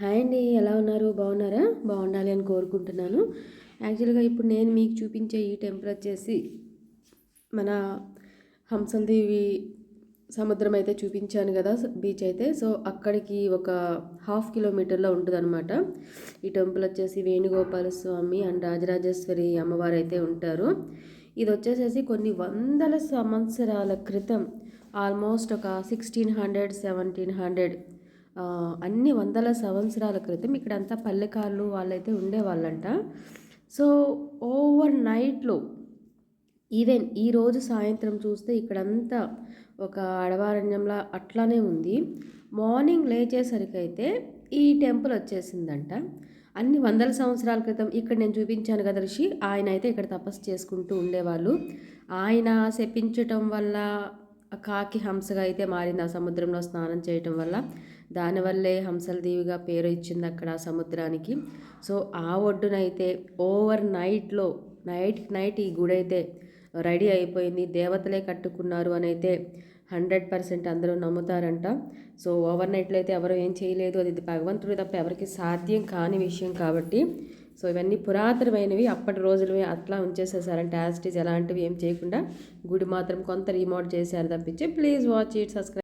Hi అండి ఎలా ఉన్నారు? బాగున్నారా? బాగుండాలి అని కోరుకుంటున్నాను. యాక్చువల్గా ఇప్పుడు నేను మీకు చూపించే ఈ టెంపుల్ వచ్చేసి మన హంసల్దేవి సముద్రం అయితే చూపించాను కదా బీచ్ అయితే. సో అక్కడికి ఒక హాఫ్ కిలోమీటర్లో ఉంటుందన్నమాట. ఈ టెంపుల్ వచ్చేసి వేణుగోపాల స్వామి అండ్ రాజరాజేశ్వరి అమ్మవారు అయితే ఉంటారు. ఇది వచ్చేసేసి కొన్ని వందల సంవత్సరాల క్రితం ఆల్మోస్ట్ ఒక సిక్స్టీన్ హండ్రెడ్ సెవెంటీన్ హండ్రెడ్ అన్ని వందల సంవత్సరాల క్రితం ఇక్కడంతా పల్లెకారులు వాళ్ళైతే ఉండేవాళ్ళంట. సో ఓవర్ నైట్లో ఈవెన్ ఈరోజు సాయంత్రం చూస్తే ఇక్కడంతా ఒక అడవారణ్యంలా అట్లానే ఉంది. మార్నింగ్ లేచేసరికి అయితే ఈ టెంపుల్ వచ్చేసిందంట. అన్ని వందల సంవత్సరాల క్రితం ఇక్కడ నేను చూపించాను కదా ఋషి ఆయన అయితే ఇక్కడ తపస్సు చేసుకుంటూ ఉండేవాళ్ళు. ఆయన శపించటం వల్ల కాకి హంసగా అయితే మారింది ఆ సముద్రంలో స్నానం చేయటం వల్ల. దానివల్లే హంసల దీవిగా పేరు ఇచ్చింది అక్కడ సముద్రానికి. సో ఆ ఒడ్డునైతే ఓవర్ నైట్లో నైట్ నైట్ ఈ గుడి అయితే రెడీ అయిపోయింది. దేవతలే కట్టుకున్నారు అని అయితే హండ్రెడ్ పర్సెంట్ అందరూ నమ్ముతారంట. సో ఓవర్ నైట్లో అయితే ఎవరు ఏం చేయలేదు. అది భగవంతుడు తప్ప ఎవరికి సాధ్యం కాని విషయం కాబట్టి. సో ఇవన్నీ పురాతనమైనవి. అప్పటి రోజులు అట్లా ఉంచేసేసారంటే. యాస్టీజ్ ఎలాంటివి ఏం చేయకుండా గుడి మాత్రం కొంత రీమోట్ చేశారు తప్పించి. Please watch it subscribe